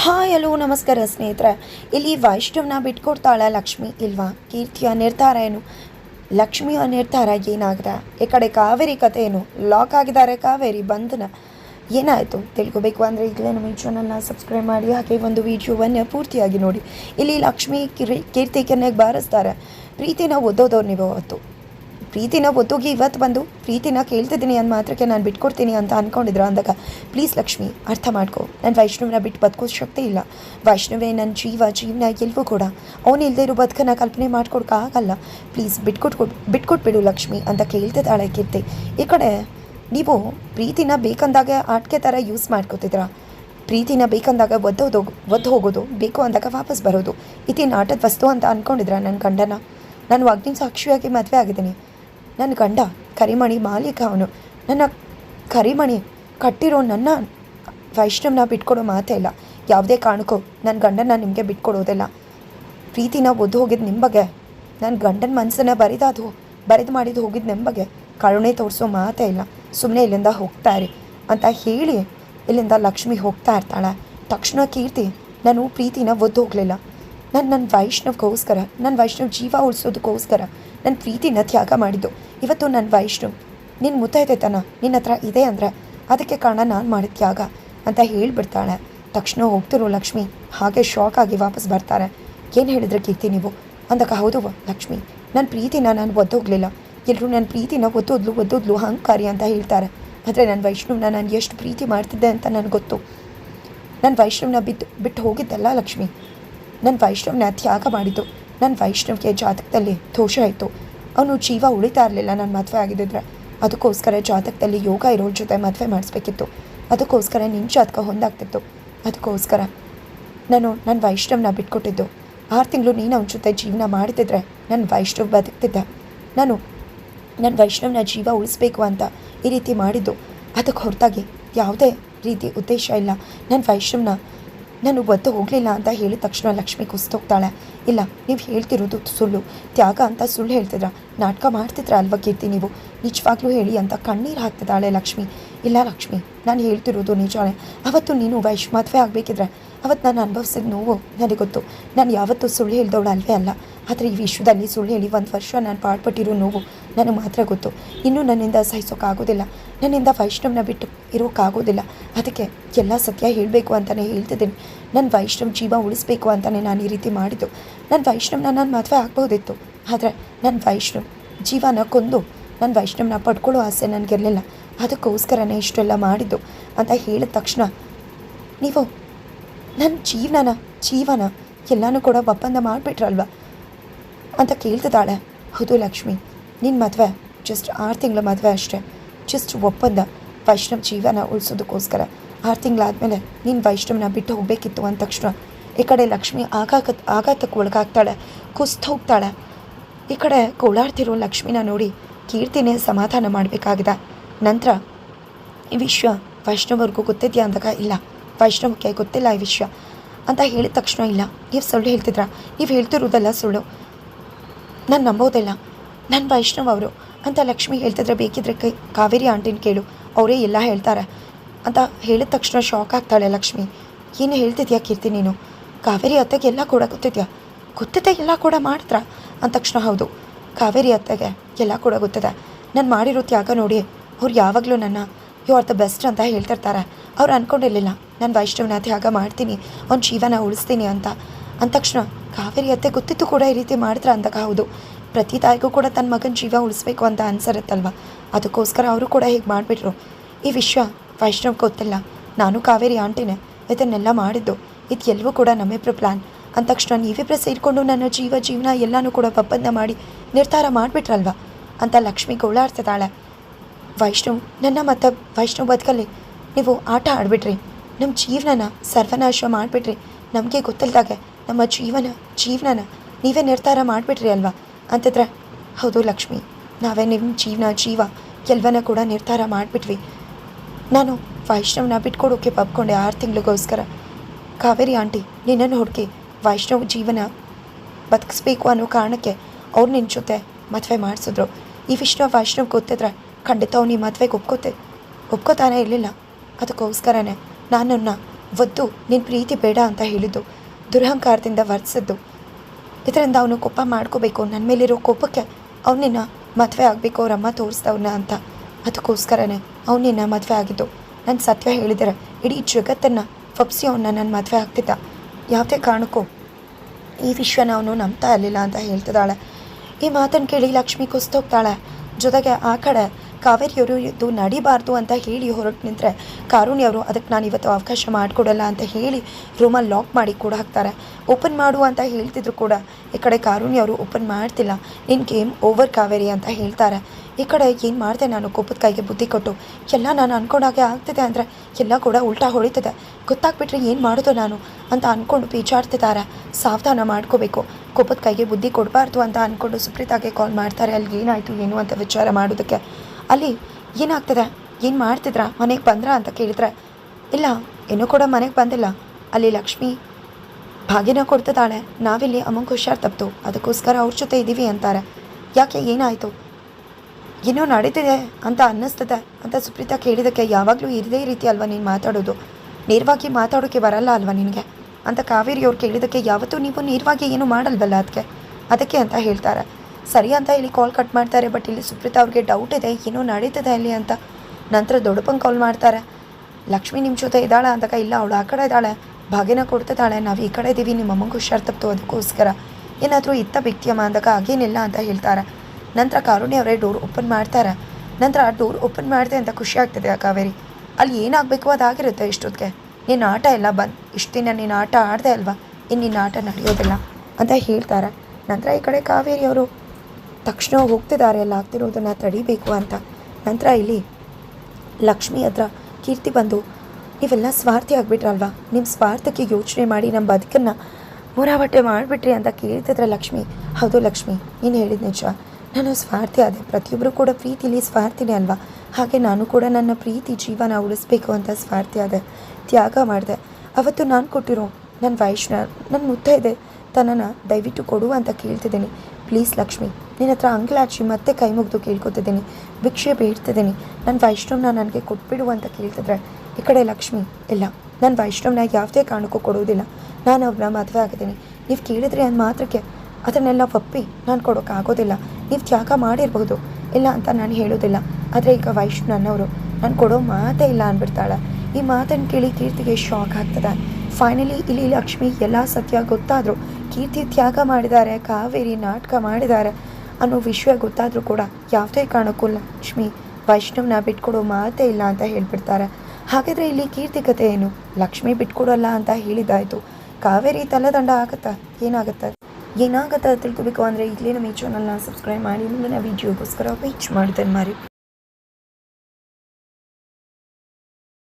Hi, hello, ನಮಸ್ಕಾರ ಸ್ನೇಹಿತರೆ. ಇಲ್ಲಿ ವೈಷ್ಣವ್ನ ಬಿಟ್ಕೊಡ್ತಾಳೆ ಲಕ್ಷ್ಮಿ, ಇಲ್ವಾ? ಕೀರ್ತಿಯ ನಿರ್ಧಾರ ಏನು? ಲಕ್ಷ್ಮಿಯ ನಿರ್ಧಾರ ಏನಾಗಿದೆ? ಈ ಕಡೆ ಕಾವೇರಿ ಕಥೆ ಏನು? ಲಾಕ್ ಆಗಿದ್ದಾರೆ ಕಾವೇರಿ, ಬಂಧನ. ಏನಾಯಿತು? ತಿಳ್ಕೊಬೇಕು ಅಂದರೆ ಈಗಲೇ ನಮ್ಮ ಚಾನಲ್ನ ಸಬ್ಸ್ಕ್ರೈಬ್ ಮಾಡಿ, ಹಾಗೆ ಒಂದು ವಿಡಿಯೋವನ್ನು ಪೂರ್ತಿಯಾಗಿ ನೋಡಿ. ಇಲ್ಲಿ ಲಕ್ಷ್ಮಿ ಕಿರಿ ಕೀರ್ತಿ ಕೆನ್ನೆಗೆ ಬಾರಿಸ್ತಾರೆ. ಪ್ರೀತಿನ ಓದೋದವ್ರು ನೀವು ಅವತ್ತು. ಪ್ರೀತಿನ ಒತ್ತೋಗಿ ಇವತ್ತು ಬಂದು ಪ್ರೀತಿನ ಕೇಳ್ತಿದ್ದೀನಿ ಅಂದ ಮಾತ್ರಕ್ಕೆ ನಾನು ಬಿಟ್ಕೊಡ್ತೀನಿ ಅಂತ ಅಂದ್ಕೊಂಡಿದ್ರು ಅಂದಾಗ ಪ್ಲೀಸ್ ಲಕ್ಷ್ಮಿ, ಅರ್ಥ ಮಾಡ್ಕೊ. ನಾನು ವೈಷ್ಣವನ ಬಿಟ್ಟು ಬದುಕೋ ಶಕ್ತಿ ಇಲ್ಲ. ವೈಷ್ಣವೇ ನನ್ನ ಜೀವ, ಜೀವನ ಎಲ್ಲವೂ ಕೂಡ. ಅವನು ಇಲ್ಲದೆ ಇರೋ ಬದುಕನ್ನು ಕಲ್ಪನೆ ಮಾಡ್ಕೊಡ್ಕಾಗಲ್ಲ ಪ್ಲೀಸ್ ಬಿಟ್ಕೊಟ್ಕೊ ಬಿಟ್ಕೊಟ್ಬಿಡು ಲಕ್ಷ್ಮಿ, ಅಂತ ಕೇಳ್ತಿದ್ದಾಳೆ ಕೀರ್ತಿ. ಈ ಕಡೆ ನೀವು ಪ್ರೀತಿನ ಬೇಕಂದಾಗ ಆಟಿಕೆ ಥರ ಯೂಸ್ ಮಾಡ್ಕೋತಿದ್ರ? ಪ್ರೀತಿನ ಬೇಕಂದಾಗ ಒದ್ದೋದು, ಒದ್ದು ಹೋಗೋದು, ಬೇಕು ಅಂದಾಗ ವಾಪಸ್ ಬರೋದು. ಇದೇನು ಆಟದ ವಸ್ತು ಅಂತ ಅಂದ್ಕೊಂಡಿದ್ರ ನನ್ನ ಗಂಡನ? ನಾನು ಅಗ್ನಿ ಸಾಕ್ಷಿಯಾಗಿ ಮದುವೆ ಆಗಿದ್ದೀನಿ. ನನ್ನ ಗಂಡ ಕರಿಮಣಿ ಮಾಲೀಕ ಅವನು. ನನ್ನ ಕರಿಮಣಿ ಕಟ್ಟಿರೋ ನನ್ನ ವೈಷ್ಣವನ ಬಿಟ್ಕೊಡೋ ಮಾತೇ ಇಲ್ಲ. ಯಾವುದೇ ಕಾರಣಕ್ಕೂ ನನ್ನ ಗಂಡನ ನಿಮಗೆ ಬಿಟ್ಕೊಡೋದಿಲ್ಲ. ಪ್ರೀತಿನ ಒದ್ದು ಹೋಗಿದ್ದು ನಿಮ್ಮ ಬಗ್ಗೆ ನನ್ನ ಗಂಡನ ಮನಸ್ಸನ್ನು ಬರಿದಾದು ಬರೆದು ಮಾಡಿದ್ದು ಹೋಗಿದ್ದು ನಿಮ್ಮ ಬಗ್ಗೆ ಕರುಣೆ ತೋರಿಸೋ ಮಾತೇ ಇಲ್ಲ. ಸುಮ್ಮನೆ ಇಲ್ಲಿಂದ ಹೋಗ್ತಾ ಇರಿ ಅಂತ ಹೇಳಿ ಇಲ್ಲಿಂದ ಲಕ್ಷ್ಮಿ ಹೋಗ್ತಾ ಇರ್ತಾಳೆ. ತಕ್ಷಣ ಕೀರ್ತಿ, ನಾನು ಪ್ರೀತಿನ ಒದ್ದು ಹೋಗಲಿಲ್ಲ. ನಾನು ನನ್ನ ವೈಷ್ಣವ್ಗೋಸ್ಕರ ನನ್ನ ವೈಷ್ಣವ್ ಜೀವ ಉಳಿಸೋದಕ್ಕೋಸ್ಕರ ನನ್ನ ಪ್ರೀತಿನ ತ್ಯಾಗ ಮಾಡಿದ್ದು. ಇವತ್ತು ನನ್ನ ವೈಷ್ಣವ್ ನಿನ್ನ ಮುತ್ತೈದೆತನ ನಿನ್ನ ಹತ್ರ ಇದೆ ಅಂದರೆ ಅದಕ್ಕೆ ಕಾರಣ ನಾನು ಮಾಡಿದ ತ್ಯಾಗ ಅಂತ ಹೇಳಿಬಿಡ್ತಾಳೆ. ತಕ್ಷಣ ಹೋಗ್ತಿರೋ ಲಕ್ಷ್ಮಿ, ಹಾಗೆ ಶಾಕ್ ಆಗಿ ವಾಪಸ್ ಬರ್ತಾರೆ. ಏನು ಹೇಳಿದ್ರೆ ಕೀರ್ತಿ ನೀವು? ಅಂದಾಗ ಹೌದು ಲಕ್ಷ್ಮಿ ನನ್ನ ಪ್ರೀತಿನ ನಾನು ಒದ್ದೋಗ್ಲಿಲ್ಲ. ಎಲ್ಲರೂ ನನ್ನ ಪ್ರೀತಿನ ಒದ್ದೋದ್ಲು ಒದ್ದೋದ್ಲು ಹಂಕಾರಿ ಅಂತ ಹೇಳ್ತಾರೆ. ಆದರೆ ನನ್ನ ವೈಷ್ಣವ್ನ ನಾನು ಎಷ್ಟು ಪ್ರೀತಿ ಮಾಡ್ತಿದ್ದೆ ಅಂತ ನನಗೆ ಗೊತ್ತು ನನ್ನ ವೈಷ್ಣವ್ನ ಬಿದ್ದು, ಬಿಟ್ಟು ಹೋಗಿದ್ದಲ್ಲ ಲಕ್ಷ್ಮಿ. ನನ್ನ ವೈಷ್ಣವನ ತ್ಯಾಗ ಮಾಡಿತು ನನ್ನ ವೈಷ್ಣವ್ಗೆ ಜಾತಕದಲ್ಲಿ ದೋಷ ಇತ್ತು. ಅವನು ಜೀವ ಉಳಿತಾ ಇರಲಿಲ್ಲ ನನ್ನ ಮದುವೆ ಆಗಿದ್ದಿದ್ರೆ. ಅದಕ್ಕೋಸ್ಕರ ಜಾತಕದಲ್ಲಿ ಯೋಗ ಇರೋ ಜೊತೆ ಮದುವೆ ಮಾಡಿಸ್ಬೇಕಿತ್ತು. ಅದಕ್ಕೋಸ್ಕರ ನಿನ್ನ ಜಾತಕ ಹೊಂದಾಗ್ತಿತ್ತು ಅದಕ್ಕೋಸ್ಕರ ನಾನು ನನ್ನ ವೈಷ್ಣವ್ನ ಬಿಟ್ಕೊಟ್ಟಿದ್ದು. ಆರು ತಿಂಗಳು ನೀನು ಅವನ ಜೊತೆ ಜೀವನ ಮಾಡ್ತಿದ್ರೆ ನನ್ನ ವೈಷ್ಣವ್ ಬದುಕ್ತಿದ್ದೆ. ನಾನು ನನ್ನ ವೈಷ್ಣವನ ಜೀವ ಉಳಿಸ್ಬೇಕು ಅಂತ ಈ ರೀತಿ ಮಾಡಿದ್ದು. ಅದಕ್ಕೆ ಹೊರತಾಗಿ ಯಾವುದೇ ರೀತಿ ಉದ್ದೇಶ ಇಲ್ಲ. ನನ್ನ ವೈಷ್ಣವ್ನ ನಾನು ಒದ್ದು ಹೋಗಲಿಲ್ಲ ಅಂತ ಹೇಳಿದ ತಕ್ಷಣ ಲಕ್ಷ್ಮಿ ಕುಸ್ತೋಗ್ತಾಳೆ ಇಲ್ಲ, ನೀವು ಹೇಳ್ತಿರೋದು ಸುಳ್ಳು. ತ್ಯಾಗ ಅಂತ ಸುಳ್ಳು ಹೇಳ್ತಿದ್ರ. ನಾಟಕ ಮಾಡ್ತಿದ್ರ ಅಲ್ವಾ ಕೀರ್ತಿ ನೀವು? ನಿಜವಾಗ್ಲೂ ಹೇಳಿ ಅಂತ ಕಣ್ಣೀರು ಹಾಕ್ತಿದ್ದಾಳೆ ಲಕ್ಷ್ಮಿ. ಇಲ್ಲ ಲಕ್ಷ್ಮಿ, ನಾನು ಹೇಳ್ತಿರೋದು ನಿಜಾನೇ. ಅವತ್ತು ನೀನು ವೈಶ್ ಮದುವೆ ಆಗಬೇಕಿದ್ರೆ. ಅವತ್ತು ನಾನು ಅನುಭವಿಸಿದ ನೋವು, ನನಗೆ ಗೊತ್ತು. ನಾನು ಯಾವತ್ತೂ ಸುಳ್ಳು ಹೇಳಿದವಳು ಅಲ್ವೇ ಅಲ್ಲ. ಆದರೆ ಈ ವಿಶ್ವದಲ್ಲಿ ಸುಳ್ಳು ಹೇಳಿ ಒಂದು ವರ್ಷ ನಾನು ಪಾಡ್ಪಟ್ಟಿರೋ ನೋವು ನನಗೆ ಮಾತ್ರ ಗೊತ್ತು. ಇನ್ನೂ ನನ್ನಿಂದ ಸಹಿಸೋಕ್ಕಾಗೋದಿಲ್ಲ ನನ್ನಿಂದ ವೈಷ್ಣವನ ಬಿಟ್ಟು ಇರೋಕ್ಕಾಗೋದಿಲ್ಲ ಅದಕ್ಕೆ ಎಲ್ಲ ಸತ್ಯ ಹೇಳಬೇಕು ಅಂತಲೇ ಹೇಳ್ತಿದ್ದೀನಿ. ನನ್ನ ವೈಷ್ಣವ್ ಜೀವ ಉಳಿಸ್ಬೇಕು ಅಂತಲೇ ನಾನು ಈ ರೀತಿ ಮಾಡಿದ್ದು. ನನ್ನ ವೈಷ್ಣವನ ನಾನು ಮದುವೆ ಆಗ್ಬೋದಿತ್ತು ಆದರೆ ನನ್ನ ವೈಷ್ಣವ್ ಜೀವನ ಕೊಂದು ನನ್ನ ವೈಷ್ಣವನ ಪಡ್ಕೊಳ್ಳೋ ಆಸೆ ನನಗಿರಲಿಲ್ಲ. ಅದಕ್ಕೋಸ್ಕರನೇ ಇಷ್ಟೆಲ್ಲ ಮಾಡಿದ್ದು ಅಂತ ಹೇಳಿದ ತಕ್ಷಣ, ನೀವು ನನ್ನ ಜೀವನನ, ಜೀವನ ಎಲ್ಲನೂ ಕೂಡ ಒಪ್ಪಂದ ಮಾಡಿಬಿಟ್ರಲ್ವ? ಅಂತ ಕೇಳ್ತಿದ್ದಾಳೆ ಹೌದು ಲಕ್ಷ್ಮಿ. ನಿನ್ನ ಮದುವೆ ಜಸ್ಟ್ ಆರು ತಿಂಗಳ ಮದುವೆ ಅಷ್ಟೇ. ಜಸ್ಟ್ ಒಪ್ಪಂದ ವೈಷ್ಣವ್ ಜೀವನ ಉಳಿಸೋದಕ್ಕೋಸ್ಕರ. ಆರು ತಿಂಗಳಾದಮೇಲೆ ನೀನು ವೈಷ್ಣವನ ಬಿಟ್ಟು ಹೋಗಬೇಕಿತ್ತು ಅಂದ ತಕ್ಷಣ ಈ ಕಡೆ ಲಕ್ಷ್ಮಿ ಆಘಾತ ಆಘಾತಕ್ಕೆ ಒಳಗಾಗ್ತಾಳೆ, ಕುಸ್ತು ಹೋಗ್ತಾಳೆ. ಈ ಕಡೆ ಕೋಳಾಡ್ತಿರೋ ಲಕ್ಷ್ಮಿನ ನೋಡಿ ಕೀರ್ತಿನೇ ಸಮಾಧಾನ ಮಾಡಬೇಕಾಗಿದೆ. ನಂತರ, ಈ ವಿಷಯ ವೈಷ್ಣವ್ರಿಗೂ ಗೊತ್ತಿದೆಯಾ ಅಂದಾಗ ಇಲ್ಲ. ವೈಷ್ಣವಕ್ಕೆ ಗೊತ್ತಿಲ್ಲ ಈ ವಿಷಯ. ಅಂತ ಹೇಳಿದ ತಕ್ಷಣ ಇಲ್ಲ. ನೀವು ಸುಳ್ಳು ಹೇಳ್ತಿದ್ರ? ನೀವು ಹೇಳ್ತಿರೋದಲ್ಲ ಸುಳ್ಳು. ನಾನು ನಂಬೋದಿಲ್ಲ. ನನ್ನ ವೈಷ್ಣವ್ ಅವರು. ಅಂತ ಲಕ್ಷ್ಮಿ ಹೇಳ್ತಿದ್ರೆ ಬೇಕಿದ್ರೆ ಕೈ, ಕಾವೇರಿ ಆಂಟಿನ ಕೇಳು. ಅವರೇ ಎಲ್ಲ ಹೇಳ್ತಾರೆ. ಅಂತ ಹೇಳಿದ ತಕ್ಷಣ ಶಾಕ್ ಆಗ್ತಾಳೆ ಲಕ್ಷ್ಮಿ. ಏನು ಹೇಳ್ತಿದ್ಯಾ ಕೀರ್ತಿ ನೀನು? ಕಾವೇರಿ ಅತ್ತೆಗೆ ಎಲ್ಲ ಕೂಡ ಗೊತ್ತಿದ್ಯಾ? ಗೊತ್ತಿದೆ ಎಲ್ಲ ಕೂಡ ಮಾಡಿದ್ರ? ಅಂದ ತಕ್ಷಣ ಹೌದು. ಕಾವೇರಿ ಅತ್ತೆಗೆ ಎಲ್ಲ ಕೂಡ ಗೊತ್ತಿದೆ. ನಾನು ಮಾಡಿರೋ ತ್ಯಾಗ ನೋಡಿ, ಅವ್ರು ಯಾವಾಗಲೂ ನನ್ನ ಯು ಆರ್ ದ ಬೆಸ್ಟ್ ಅಂತ ಹೇಳ್ತಿರ್ತಾರೆ. ಅವ್ರು ಅಂದ್ಕೊಂಡಿರಲಿಲ್ಲ ನಾನು ವೈಷ್ಣವನ ತ್ಯಾಗ ಮಾಡ್ತೀನಿ. ಅವ್ನ ಜೀವನ ಉಳಿಸ್ತೀನಿ ಅಂತ. ಅಂದ ತಕ್ಷಣ ಕಾವೇರಿ ಅತ್ತೆ ಗೊತ್ತಿತ್ತು ಕೂಡ ಈ ರೀತಿ ಮಾಡ್ತಾರೆ ಅಂದಾಗ ಹೌದು. ಪ್ರತಿ ತಾಯಿಗೂ ಕೂಡ ತನ್ನ ಮಗನ ಜೀವ ಉಳಿಸ್ಬೇಕು ಅಂತ ಅನ್ಸರುತ್ತಲ್ವ? ಅದಕ್ಕೋಸ್ಕರ ಅವರು ಕೂಡ ಹೀಗೆ ಮಾಡಿಬಿಟ್ರು. ಈ ವಿಶ್ವ ವೈಷ್ಣವ್ ಗೊತ್ತಿಲ್ಲ. ನಾನು ಕಾವೇರಿ ಆಂಟಿನೇ. ಇದನ್ನೆಲ್ಲ ಮಾಡಿದ್ದು. ಇದು ಎಲ್ಲವೂ ಕೂಡ ನಮ್ಮಿಬ್ರು ಪ್ಲ್ಯಾನ್ ಅಂದ ತಕ್ಷಣ ನೀವಿಬ್ಬರೇ ಸೇರಿಕೊಂಡು ನನ್ನ ಜೀವ ಜೀವನ ಎಲ್ಲನೂ ಕೂಡ ಒಪ್ಪಂದ ಮಾಡಿ ನಿರ್ಧಾರ ಮಾಡಿಬಿಟ್ರಲ್ವ? ಅಂತ ಲಕ್ಷ್ಮಿ ಗೋಳಾಡ್ತಿದ್ದಾಳೆ. ವೈಷ್ಣವ್, ನನ್ನ ಮತ್ತು ವೈಷ್ಣವ್ ಬದುಕಲ್ಲಿ. ನೀವು ಆಟ ಆಡಿಬಿಟ್ರಿ. ನಮ್ಮ ಜೀವನನ ಸರ್ವನಾಶ ಮಾಡಿಬಿಟ್ರಿ. ನಮಗೆ ಗೊತ್ತಿಲ್ದಾಗೆ ನಮ್ಮ ಜೀವನ ಜೀವನನ ನೀವೇ ನಿರ್ಧಾರ ಮಾಡಿಬಿಟ್ರಿ ಅಲ್ವಾ? ಅಂತಿದ್ರೆ, ಹೌದು ಲಕ್ಷ್ಮಿ. ನಾವೇ ನಿಮ್ಮ ಜೀವನ ಜೀವ ಎಲ್ಲವನ್ನ ಕೂಡ ನಿರ್ಧಾರ ಮಾಡಿಬಿಟ್ವಿ. ನಾನು ವೈಷ್ಣವನ ಬಿಟ್ಕೊಡೋಕೆ ಪಬ್ಕೊಂಡೆ ಆರು ತಿಂಗಳಿಗೋಸ್ಕರ. ಕಾವೇರಿ ಆಂಟಿ, ನಿನ್ನನ್ನು ಹುಡುಕಿ ವೈಷ್ಣವ್ ಜೀವನ ಬದುಕಿಸ್ಬೇಕು ಅನ್ನೋ ಕಾರಣಕ್ಕೆ ಅವ್ರು ನಿನ್ನ ಜೊತೆ ಮದುವೆ ಮಾಡಿಸಿದ್ರು. ಈ ವಿಷ್ಣು, ವೈಷ್ಣವ್ ಗೊತ್ತಿದ್ರೆ ಖಂಡಿತ ಅವ್ನು ಈ ಮದುವೆಗೆ ಒಪ್ಕೋತೆ. ಒಪ್ಕೋತಾನೆ ಇರಲಿಲ್ಲ. ಅದಕ್ಕೋಸ್ಕರನೇ ನನ್ನನ್ನು ಒದ್ದು ನಿನ್ನ ಪ್ರೀತಿ ಬೇಡ ಅಂತ ಹೇಳಿದ್ದು. ದುರಹಂಕಾರದಿಂದ ವರ್ತಿಸಿದ್ದು. ಇದರಿಂದ ಅವನು ಕೋಪ ಮಾಡ್ಕೋಬೇಕು. ನನ್ನ ಮೇಲಿರೋ ಕೋಪಕ್ಕೆ ಅವನಿನ್ನ ಮದುವೆ ಆಗಬೇಕು ಅವ್ರಮ್ಮ ತೋರಿಸ್ದವ್ನ ಅಂತ. ಅದಕ್ಕೋಸ್ಕರನೇ ಅವನಿನ್ನ ಮದುವೆ ಆಗಿದ್ದು. ನನ್ನ ಸತ್ಯ ಹೇಳಿದರೆ ಇಡೀ ಜಗತ್ತನ್ನು ಫಪ್ಸಿ ಅವನ್ನ ನನ್ನ ಮದುವೆ ಆಗ್ತಿದ್ದ. ಯಾವುದೇ ಕಾರಣಕ್ಕೂ ಈ ವಿಶ್ವನ ಅವನು ನಂಬ್ತಾ ಇರಲಿಲ್ಲ ಅಂತ ಹೇಳ್ತಿದ್ದಾಳೆ. ಈ ಮಾತನ್ನು ಕೇಳಿ ಲಕ್ಷ್ಮಿ ಕುಸ್ತೋಗ್ತಾಳೆ. ಜೊತೆಗೆ ಆ ಕಡೆ ಕಾವೇರಿಯವರು ಇದು ನಡಿಬಾರ್ದು ಅಂತ ಹೇಳಿ ಹೊರಟು ನಿಂತರೆ ಕಾರುಣ್ಯವರು ಅದಕ್ಕೆ ನಾನು ಇವತ್ತು ಅವಕಾಶ ಮಾಡಿಕೊಡಲ್ಲ ಅಂತ ಹೇಳಿ ರೂಮಲ್ಲಿ ಲಾಕ್ ಮಾಡಿ ಕೂಡ ಹಾಕ್ತಾರೆ. ಓಪನ್ ಮಾಡು ಅಂತ ಹೇಳ್ತಿದ್ರು ಕೂಡ. ಈ ಕಡೆ ಕಾರುಣ್ಯವರು ಓಪನ್ ಮಾಡ್ತಿಲ್ಲ. ನಿನ್ನ ಗೇಮ್ ಓವರ್ ಕಾವೇರಿ ಅಂತ ಹೇಳ್ತಾರೆ. ಈ ಕಡೆ ಏನು ಮಾಡಿದೆ ನಾನು? ಕೋಪದ ಕೈಗೆ ಬುದ್ಧಿ ಕೊಟ್ಟು. ಎಲ್ಲ ನಾನು ಅನ್ಕೊಂಡಾಗೆ ಆಗ್ತಿದೆ ಅಂದರೆ ಎಲ್ಲ ಕೂಡ ಉಲ್ಟಾ ಹೊಳಿತದೆ. ಗೊತ್ತಾಗ್ಬಿಟ್ರೆ ಏನು ಮಾಡೋದು ನಾನು ಅಂತ ಅಂದ್ಕೊಂಡು ಪೀಚಾಡ್ತಿದ್ದಾರೆ ಸಾವಧಾನ ಮಾಡ್ಕೋಬೇಕು. ಕೋಪದ ಕೈಗೆ ಬುದ್ಧಿ ಕೊಡಬಾರ್ದು ಅಂತ ಅಂದ್ಕೊಂಡು ಸುಪ್ರೀತಾಗೆ ಕಾಲ್ ಮಾಡ್ತಾರೆ. ಅಲ್ಲಿ ಏನಾಯಿತು, ಏನು ಅಂತ ವಿಚಾರ ಮಾಡೋದಕ್ಕೆ. ಅಲ್ಲಿ ಏನಾಗ್ತದೆ? ಏನು ಮಾಡ್ತಿದ್ರ? ಮನೆಗೆ ಬಂದ್ರ ಅಂತ ಕೇಳಿದ್ರೆ, ಇಲ್ಲ ಇನ್ನೂ ಕೂಡ ಮನೆಗೆ ಬಂದಿಲ್ಲ. ಅಲ್ಲಿ ಲಕ್ಷ್ಮಿ ಭಾಗ್ಯನ ಕೊಡ್ತಿದ್ದಾಳೆ. ನಾವಿಲ್ಲಿ ಅಮ್ಮಂಗೆ ಹುಷಾರು ತಪ್ಪಿತು ಅದಕ್ಕೋಸ್ಕರ ಅವ್ರ ಜೊತೆ ಇದ್ದೀವಿ ಅಂತಾರೆ. ಯಾಕೆ, ಏನಾಯಿತು? ಏನೋ ನಡೀತಿದೆ ಅಂತ ಅನ್ನಿಸ್ತದೆ ಅಂತ ಸುಪ್ರೀತಾ ಕೇಳಿದ್ದಕ್ಕೆ ಯಾವಾಗಲೂ ಇರದೇ ರೀತಿ ಅಲ್ವಾ ನೀನು ಮಾತಾಡೋದು? ನೇರವಾಗಿ ಮಾತಾಡೋಕ್ಕೆ ಬರಲ್ಲ ಅಲ್ವಾ ನಿನಗೆ? ಅಂತ ಕಾವೇರಿ ಅವ್ರು ಕೇಳಿದ್ದಕ್ಕೆ ಯಾವತ್ತೂ ನೀವು ನೇರವಾಗಿ ಏನು ಮಾಡಲ್ವಲ್ಲ ಅದಕ್ಕೆ ಅದಕ್ಕೆ ಅಂತ ಹೇಳ್ತಾರೆ. ಸರಿ ಅಂತ ಇಲ್ಲಿ ಕಾಲ್ ಕಟ್ ಮಾಡ್ತಾರೆ ಬಟ್ ಇಲ್ಲಿ ಸುಪ್ರೀತಾ ಅವ್ರಿಗೆ ಡೌಟ್ ಇದೆ, ಏನೋ ನಡೀತದೆ ಅಲ್ಲಿ ಅಂತ. ನಂತರ ದೊಡ್ಡಪ್ಪಂಗೆ ಕಾಲ್ ಮಾಡ್ತಾರೆ. ಲಕ್ಷ್ಮಿ ನಿಮ್ಮ ಜೊತೆ ಇದ್ದಾಳೆ ಅಂದಾಗ ಇಲ್ಲ, ಅವಳು ಆ ಕಡೆ ಇದ್ದಾಳೆ. ಭಾಗ್ಯನ ಕೊಡ್ತಿದ್ದಾಳೆ, ನಾವು ಈ ಕಡೆ ಇದ್ದೀವಿ ನಿಮ್ಮ ಅಮ್ಮಂಗೆ ಹುಷಾರು ತಪ್ಪಿತು ಅದಕ್ಕೋಸ್ಕರ. ಏನಾದರೂ ಇತ್ತ ಬಿಕ್ತಿಯಮ್ಮ ಅಂದಾಗ ಆಗೇನಿಲ್ಲ ಅಂತ ಹೇಳ್ತಾರೆ. ನಂತರ ಕಾರುಣಿ ಅವರೇ ಡೋರ್ ಓಪನ್ ಮಾಡ್ತಾರೆ. ನಂತರ ಆ ಡೋರ್ ಓಪನ್ ಮಾಡಿದೆ ಅಂತ ಖುಷಿ ಆಗ್ತದೆ ಆ ಕಾವೇರಿ. ಅಲ್ಲಿ ಏನಾಗಬೇಕು ಅದಾಗಿರುತ್ತೆ ಇಷ್ಟೊತ್ತಿಗೆ. ನಿನ್ನ ಆಟ ಎಲ್ಲ ಬಂದು, ಇಷ್ಟು ದಿನ ನೀನು ಆಟ ಆಡದೆ ಅಲ್ವಾ? ಇನ್ನು ನಿನ್ನ ಆಟ ನಡೆಯೋದಿಲ್ಲ ಅಂತ ಹೇಳ್ತಾರೆ. ನಂತರ ಈ ಕಡೆ ಕಾವೇರಿ ಅವರು ತಕ್ಷಣ ಹೋಗ್ತಿದ್ದಾರೆ ಆಗ್ತಿರೋದನ್ನು ತಡಿಬೇಕು ಅಂತ. ನಂತರ ಇಲ್ಲಿ ಲಕ್ಷ್ಮಿ ಹತ್ರ ಕೀರ್ತಿ ಬಂದು ನೀವೆಲ್ಲ ಸ್ವಾರ್ಥಿ ಆಗಿಬಿಟ್ರಲ್ವಾ? ನಿಮ್ಮ ಸ್ವಾರ್ಥಕ್ಕೆ ಯೋಚನೆ ಮಾಡಿ ನಮ್ಮ ಬದುಕನ್ನು ಮುರಾವಟ್ಟೆ ಮಾಡಿಬಿಟ್ರಿ ಅಂತ ಕೇಳ್ತಿದ್ರೆ ಲಕ್ಷ್ಮಿ. ಹೌದು ಲಕ್ಷ್ಮಿ, ನೀನು ಹೇಳಿದ ನಿಜ. ನಾನು ಸ್ವಾರ್ಥಿ ಆದೆ. ಪ್ರತಿಯೊಬ್ಬರು ಕೂಡ ಪ್ರೀತಿಲಿ ಸ್ವಾರ್ಥಿನೇ ಅಲ್ವಾ? ಹಾಗೆ ನಾನು ಕೂಡ ನನ್ನ ಪ್ರೀತಿ ಜೀವನ ಉಳಿಸ್ಬೇಕು ಅಂತ ಸ್ವಾರ್ಥಿ ಆದೆ. ತ್ಯಾಗ ಮಾಡಿದೆ. ಅವತ್ತು ನಾನು ಕೊಟ್ಟಿರೋ ನನ್ನ ವೈಷ್ಣ ನನ್ನ ಮುತ್ತೈದೆ ತನ್ನನ್ನು ದಯವಿಟ್ಟು ಕೊಡು ಅಂತ ಕೇಳ್ತಿದ್ದೀನಿ. ಪ್ಲೀಸ್ ಲಕ್ಷ್ಮಿ ನಿನ್ನ ಹತ್ರ ಅಂಗ್ಲಾಚಿ ಮತ್ತೆ ಕೈ ಮುಗಿದು ಕೇಳ್ಕೊತಿದ್ದೀನಿ. ಭಿಕ್ಷೆ ಬೇಡ್ತಿದ್ದೀನಿ. ನನ್ನ ವೈಷ್ಣವನ ನನಗೆ ಕೊಟ್ಬಿಡು ಅಂತ ಕೇಳ್ತಿದ್ರೆ. ಈ ಕಡೆ ಲಕ್ಷ್ಮಿ, ಇಲ್ಲ ನನ್ನ ವೈಷ್ಣವನ ಯಾವುದೇ ಕಾರಣಕ್ಕೂ ಕೊಡೋದಿಲ್ಲ. ನಾನು ಅವ್ರನ್ನ ಮದುವೆ ಆಗಿದ್ದೀನಿ. ನೀವು ಕೇಳಿದ್ರಿ ಅಂದ ಮಾತ್ರಕ್ಕೆ ಅದನ್ನೆಲ್ಲ ಒಪ್ಪಿ ನಾನು ಕೊಡೋಕ್ಕಾಗೋದಿಲ್ಲ ನೀವು ತ್ಯಾಗ ಮಾಡಿರಬಹುದು ಇಲ್ಲ ಅಂತ ನಾನು ಹೇಳೋದಿಲ್ಲ. ಆದರೆ ಈಗ ವೈಷ್ಣು ನನ್ನವರು ನಾನು ಕೊಡೋ ಮಾತೇ ಇಲ್ಲ ಅಂದ್ಬಿಡ್ತಾಳೆ ಈ ಮಾತನ್ನು ಕೇಳಿ ಕೀರ್ತಿಗೆ ಶಾಕ್ ಆಗ್ತದೆ. ಫೈನಲಿ ಇಲ್ಲಿ ಲಕ್ಷ್ಮಿ ಎಲ್ಲ ಸತ್ಯ ಗೊತ್ತಾದರೂ. ಕೀರ್ತಿ ತ್ಯಾಗ ಮಾಡಿದ್ದಾರೆ. ಕಾವೇರಿ ನಾಟಕ ಮಾಡಿದ್ದಾರೆ. ಅನ್ನೋ ವಿಷಯ ಗೊತ್ತಾದರೂ ಕೂಡ ಯಾವುದೇ ಕಾರಣಕ್ಕೂ ಲಕ್ಷ್ಮಿ ವೈಷ್ಣವನ ಬಿಟ್ಕೊಡೋ ಮಾತೇ ಇಲ್ಲ ಅಂತ ಹೇಳ್ಬಿಡ್ತಾರೆ. ಹಾಗಾದರೆ ಇಲ್ಲಿ ಕೀರ್ತಿ ಕಥೆ ಏನು? ಲಕ್ಷ್ಮಿ ಬಿಟ್ಕೊಡಲ್ಲ ಅಂತ ಹೇಳಿದ್ದಾಯಿತು. ಕಾವೇರಿ ತಲೆದಂಡ ಆಗುತ್ತಾ? ಏನಾಗುತ್ತೆ? ಏನಾಗುತ್ತೆ ತಿಳ್ಕೊಬೇಕು ಅಂದರೆ ಈಗಲೇ ನಮ್ಮ ಈ ಚಾನಲ್ನ ಸಬ್ಸ್ಕ್ರೈಬ್ ಮಾಡಿ ಮುಂದಿನ ವಿಡಿಯೋಗೋಸ್ಕರ ವೀಚ್ ಮಾಡ್ತೇನೆ ಮಾರಿ.